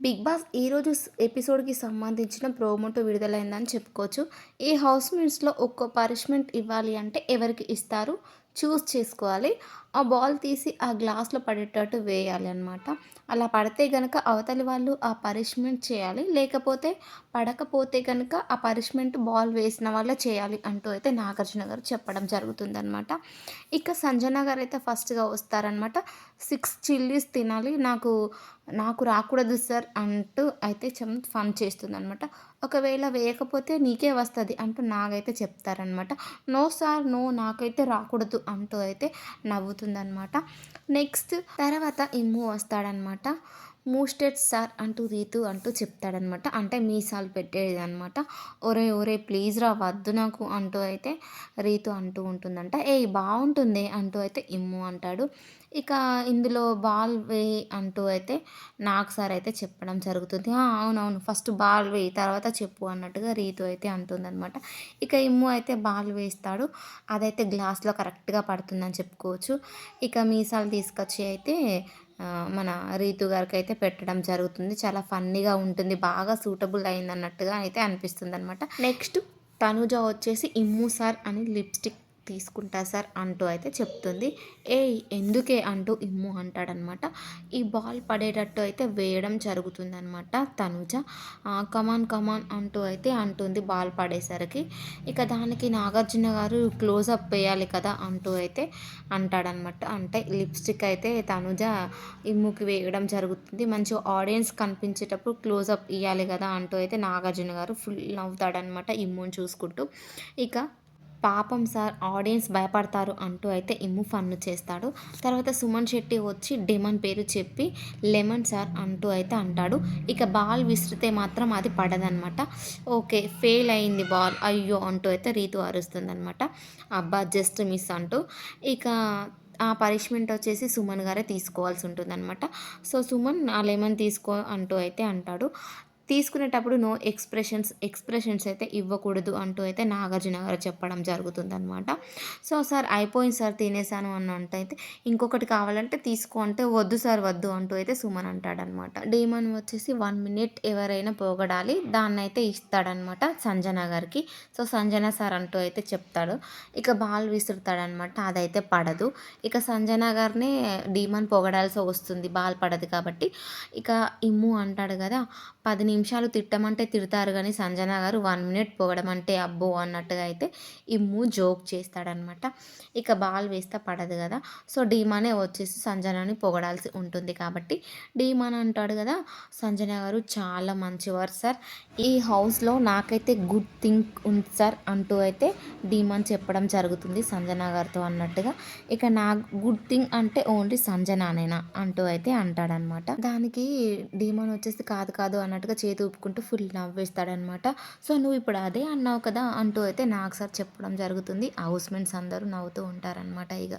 Big boss ఈరోజు ఎపిసోడ్‌కి సంబంధించిన ప్రోమోటో విడుదలైందని చెప్పుకోవచ్చు. ఈ హౌస్‌మేట్స్‌లో ఒక్కో పనిష్మెంట్ ఇవ్వాలి అంటే ఎవరికి ఇస్తారు? చూజ్ చేసుకోవాలి. ఆ బాల్ తీసి ఆ గ్లాస్‌లో పడేటట్టు వేయాలి అనమాట. అలా పడితే గనక అవతలి వాళ్ళు ఆ పనిష్మెంట్ చేయాలి. లేకపోతే పడకపోతే గనక ఆ పనిష్మెంట్ బాల్ వేసిన వాళ్ళే చేయాలి అంటూ అయితే నాగార్జున గారు చెప్పడం జరుగుతుందనమాట. ఇక సంజన అయితే ఫస్ట్‌గా వస్తారనమాట. సిక్స్ చిల్లీస్ తినాలి. నాకు నాకు రాకూడదు సార్ అంటూ అయితే చం ఫన్ చేస్తుందనమాట. ఒకవేళ వేయకపోతే నీకే వస్తుంది అంటూ నాగైతే చెప్తారనమాట. నో సార్ నో నాకైతే రాకూడదు అంటూ అయితే నవ్వుతుందనమాట. నెక్స్ట్ తర్వాత ఇమ్ము వస్తాడనమాట. మూస్టెడ్ సార్ అంటూ రీతు అంటూ చెప్తాడనమాట. అంటే మీసాలు పెట్టేదనమాట. ఒరేయ్! ఒరేయ్! ప్లీజ్ రా వద్దు నాకు అంటూ అయితే రీతు అంటూ ఉంటుందంట. ఏ బాగుంటుంది అంటూ అయితే ఇమ్ము అంటాడు. ఇక ఇందులో బాల్ వేయి అంటూ అయితే నాకు సార్ అయితే చెప్పడం జరుగుతుంది. అవునవును. ఫస్ట్ బాల్ వేయి తర్వాత చెప్పు అన్నట్టుగా రీతు అయితే అంటుందనమాట. ఇక ఇమ్ము అయితే బాల్ వేస్తాడు. అదైతే గ్లాస్‌లో కరెక్ట్‌గా పడుతుందని చెప్పుకోవచ్చు. ఇక మీసాలు తీసుకొచ్చి అయితే మన రీతు గారికైతే పెట్టడం జరుగుతుంది. చాలా ఫన్నీగా ఉంటుంది. బాగా సూటబుల్ అయిందన్నట్టుగా అయితే అనిపిస్తుంది అనమాట నెక్స్ట్ తనుజ వచ్చేసి ఇమ్ము సార్ అని లిప్‌స్టిక్ తీసుకుంటా సార్ అంటూ అయితే చెప్తుంది. ఏ ఎందుకే అంటూ ఇమ్ము అంటాడనమాట. ఈ బాల్ పడేటట్టు అయితే వేయడం జరుగుతుందనమాట తనుజ. కమాన్ కమాన్ అంటూ అయితే అంటుంది బాల్ పడేసరికి. ఇక దానికి నాగార్జున గారు క్లోజప్ వేయాలి కదా! అంటూ అయితే అంటాడనమాట. అంటే లిప్‌స్టిక్ అయితే తనుజ ఇమ్ముకి వేయడం జరుగుతుంది. మంచి ఆడియన్స్ కనిపించేటప్పుడు క్లోజప్ ఇవ్వాలి కదా! అంటూ అయితే నాగార్జున గారు ఫుల్ నవ్వుతాడనమాట ఇమ్ముని చూసుకుంటూ. ఇక పాపం సార్ ఆడియన్స్ భయపడతారు అంటూ అయితే ఇమ్ము ఫన్ను చేస్తాడు. తర్వాత సుమన్ శెట్టి వచ్చి డెమన్ పేరు చెప్పి లెమన్ సార్ అంటూ అయితే అంటాడు. ఇక బాల్ విసిరితే మాత్రం అది పడదనమాట. ఓకే ఫెయిల్ అయింది బాల్ అయ్యో! అంటూ అయితే రీతు అరుస్తుందనమాట. అబ్బా! జస్ట్ మిస్ అంటూ. ఇక ఆ పనిష్మెంట్ వచ్చేసి సుమన్ గారే తీసుకోవాల్సి ఉంటుందన్నమాట సో సుమన్ ఆ లెమన్ తీసుకో అంటూ అయితే అంటాడు. తీసుకునేటప్పుడు నో ఎక్స్‌ప్రెషన్స్, ఎక్స్‌ప్రెషన్స్ అయితే ఇవ్వకూడదు అంటూ అయితే నాగార్జున గారు చెప్పడం జరుగుతుందనమాట. సో సార్ అయిపోయింది సార్ తినేసాను అని అంటే ఇంకొకటి కావాలంటే తీసుకో అంటే వద్దు సార్ వద్దు అంటూ అయితే సుమన్ అంటాడనమాట. డీమన్ వచ్చేసి వన్ మినిట్ ఎవరైనా పొగడాలి. దాన్నైతే ఇస్తాడనమాట సంజన గారికి. సో సంజన సార్ అంటూ అయితే చెప్తాడు. ఇక బాల్ విసురుతాడనమాట. అదైతే పడదు. ఇక సంజన గారినే డీమన్ పొగడాల్సి వస్తుంది. బాల్ పడదు కాబట్టి. ఇక ఇమ్ము అంటాడు కదా! పది నిమిషాలు తిట్టమంటే తిడతారు కానీ సంజన గారు వన్ మినిట్ పొగడమంటే అబ్బో! అన్నట్టుగా అయితే ఇమ్ము జోక్ చేస్తాడనమాట. ఇక బాల్ వేస్తే పడదు కదా! సో డీమానే వచ్చేసి సంజనని పొగడాల్సి ఉంటుంది కాబట్టి డీమాన్ అంటాడు కదా! సంజన గారు చాలా మంచివారు సార్. ఈ హౌస్‌లో నాకైతే గుడ్ థింక్ ఉంది సార్ అంటూ అయితే డీమాన్ చెప్పడం జరుగుతుంది సంజన గారితో అన్నట్టుగా. ఇక నా గుడ్ థింగ్ అంటే ఓన్లీ సంజనానేనా అంటూ అయితే అంటాడనమాట. దానికి డీమాన్ వచ్చేసి కాదు కాదు అన్నట్టుగా చేతి ఊపుకుంటూ ఫుల్ నవ్వేస్తాడనమాట. సో నువ్వు ఇప్పుడు అదే అన్నావు కదా! అంటూ అయితే నాకు సార్ చెప్పడం జరుగుతుంది. హౌస్మెంట్స్ అందరూ నవ్వుతూ ఉంటారనమాట ఇక